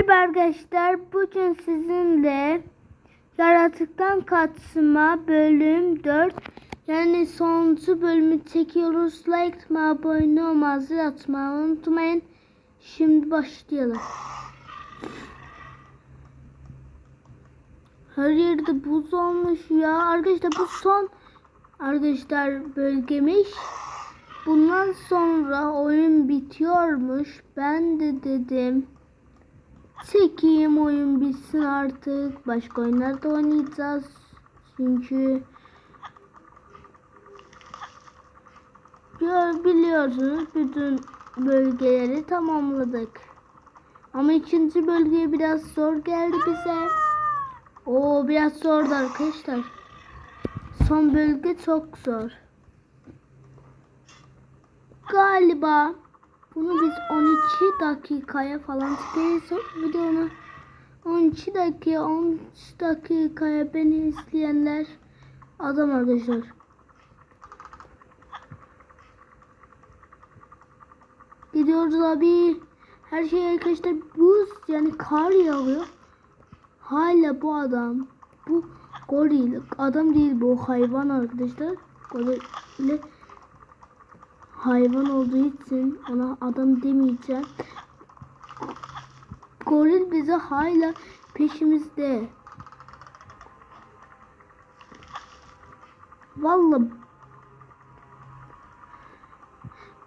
Merhaba arkadaşlar. Bugün sizinle Yaratıktan Kaçma bölüm 4 yani sonuncu bölümü çekiyoruz. Like atma, abone olmayı, atmayı unutmayın. Şimdi başlayalım. Her yerde buz olmuş ya. Arkadaşlar bu son arkadaşlar bölgemiş. Bundan sonra oyun bitiyormuş. Ben de dedim. Çekeyim oyun bitsin artık. Başka oyunlarda oynayacağız. Çünkü ya biliyorsunuz bütün bölgeleri tamamladık. Ama ikinci bölge biraz zor geldi bize. Oo biraz zordu arkadaşlar. Son bölge çok zor. Galiba bunu biz 12 dakikaya falan çıkarırsak bir de ona 12 dakika 13 dakikaya beni izleyenler adam arkadaşlar. Gidiyoruz abi. Her şey arkadaşlar buz yani kar yağıyor. Hala bu adam bu goril adam değil bu hayvan arkadaşlar. Goril hayvan olduğu için ona adam demeyeceğim. Goril bize hala peşimizde. Vallahi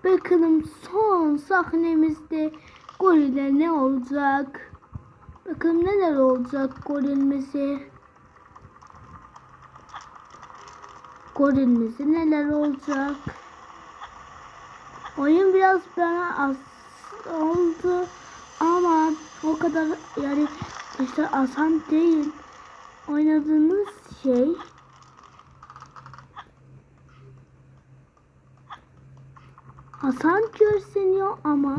Bakalım son sahnemizde gorille ne olacak? Bakalım neler olacak gorilimize. Gorilimize neler olacak? Oyun biraz bana az oldu ama o kadar yani işte asan değil. Oynadığınız şey asan görseniyor ama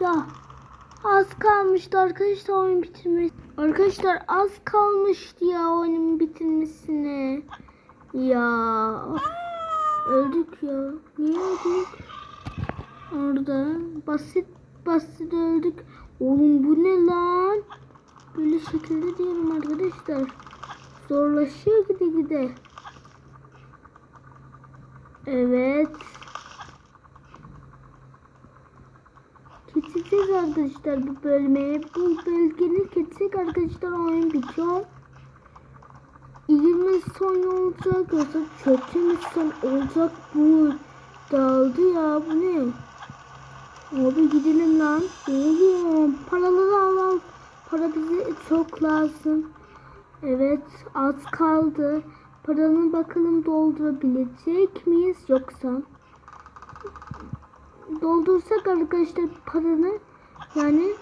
ya Az kalmıştı arkadaşlar oyun bitirmesi. Arkadaşlar az kalmıştı ya oyunun bitirmesine. Ya öldük ya. Niye öldük? Orada basit basit öldük. Oğlum bu ne lan? Böyle şekilde diyorum arkadaşlar. Zorlaşıyor gide gide. Evet. Geçeceğiz arkadaşlar bu bölmeye. Bu bölgenin geçecek arkadaşlar oyun bitiyor. İyi mi son olacak yoksa kötü mü son olacak bu dağıldı ya bu ne? Abi gidelim lan. Oğlum paraları al. Para bize çok lazım. Evet az kaldı. Paranın bakalım doldurabilecek miyiz yoksa? Doldursak arkadaşlar paranı yani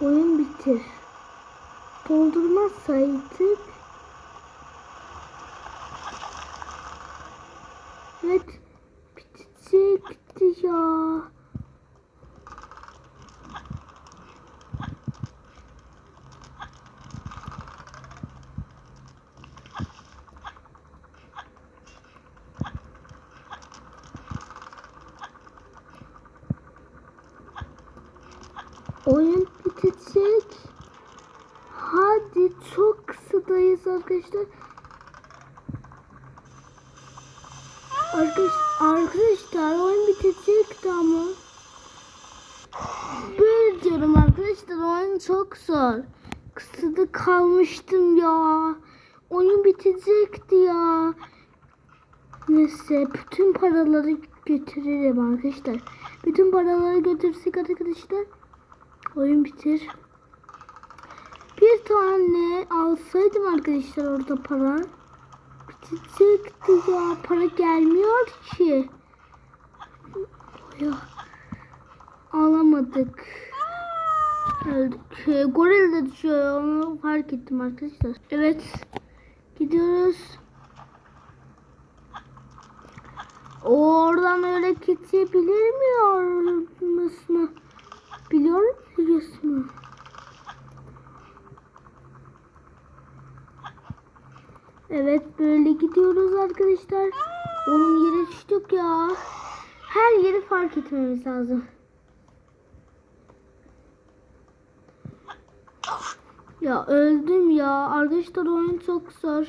oyun bitir. Doldurmazsaydık Evet bitecekti ya. Oyun bitecek. Hadi çok kısadayız arkadaşlar. Arkadaş, arkadaşlar oyun bitecekti ama. Böyle diyorum arkadaşlar oyun çok zor. Kısada kalmıştım ya. Oyun bitecekti ya. Neyse bütün paraları götürelim arkadaşlar. Bütün paraları götürsek arkadaşlar. Oyun bitir. Bir tane alsaydım arkadaşlar orada para. Bitecekti ya. Para gelmiyor ki. Alamadık. Öldük. Ee, Goril de düşüyor. Onu fark ettim arkadaşlar. Evet. Gidiyoruz. Oradan öyle geçebilir mi? Mısın? Biliyor musun? Evet böyle gidiyoruz arkadaşlar. Onun yere düştük. ya. Her yeri fark etmemiz lazım. Ya öldüm ya. Arkadaşlar oyun çok zor.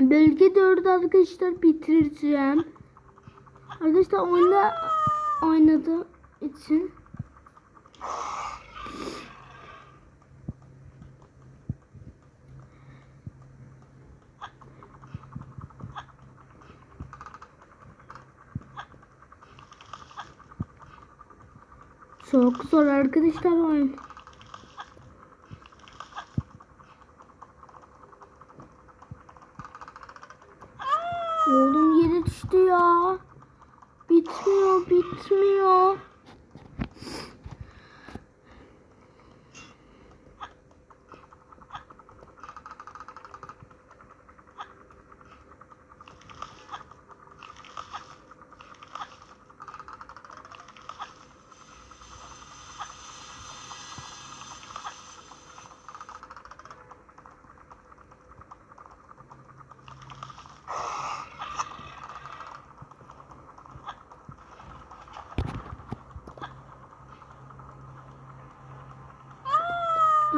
Bölge 4 arkadaşlar bitireceğim. Arkadaşlar oyunda oynadığı için çok zor arkadaşlar oyun. Oğlum yere düştü ya. Bitmiyor, bitmiyor.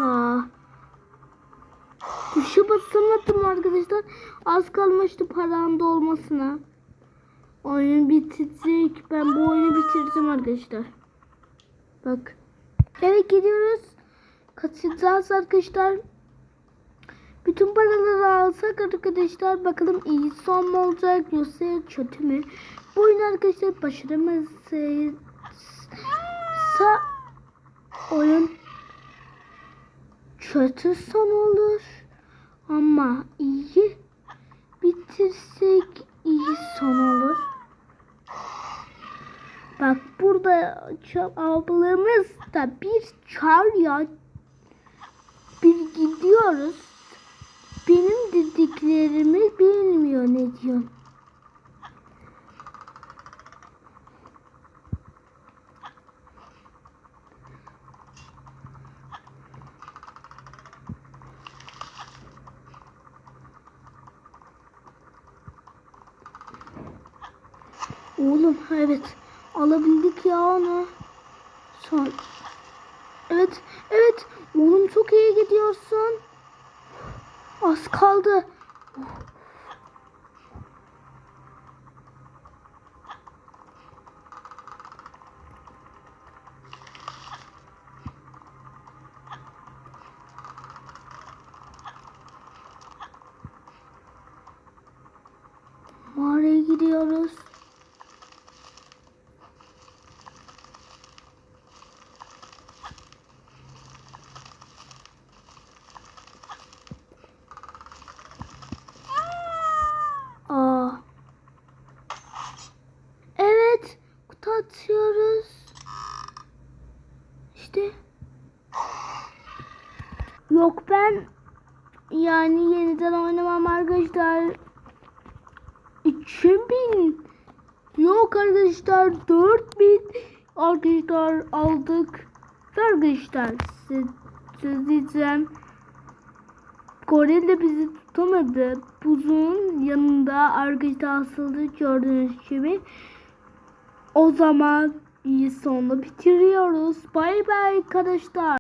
Aa. Tuşa basamadım arkadaşlar. Az kalmıştı param dolmasına. Oyun bitecek. Ben bu oyunu bitirdim arkadaşlar. Bak. Evet gidiyoruz. Kaçacağız arkadaşlar. Bütün paraları alsak arkadaşlar bakalım iyi son mu olacak yoksa kötü mü? Bu oyunu arkadaşlar başaramazsa oyun kötü son olur. Ama iyi bitirsek iyi son olur. Bak burada ablamız da bir çar. Bir gidiyoruz. Benim dediklerimi bilmiyor ne diyor. Oğlum evet alabildik ya onu. Son. Evet evet oğlum çok iyi gidiyorsun. Az kaldı. Mağaraya gidiyoruz. Aa. Evet. Kutu atıyoruz. İşte. Yok ben yani yeniden oynamam arkadaşlar. 2000 Yok arkadaşlar 4000 arkadaşlar aldık. Arkadaşlar size, diyeceğim. Goril de bizi tutamadı. Buzun yanında arkadaşlar asıldı gördüğünüz gibi. O zaman iyi sonla bitiriyoruz. Bay bay arkadaşlar.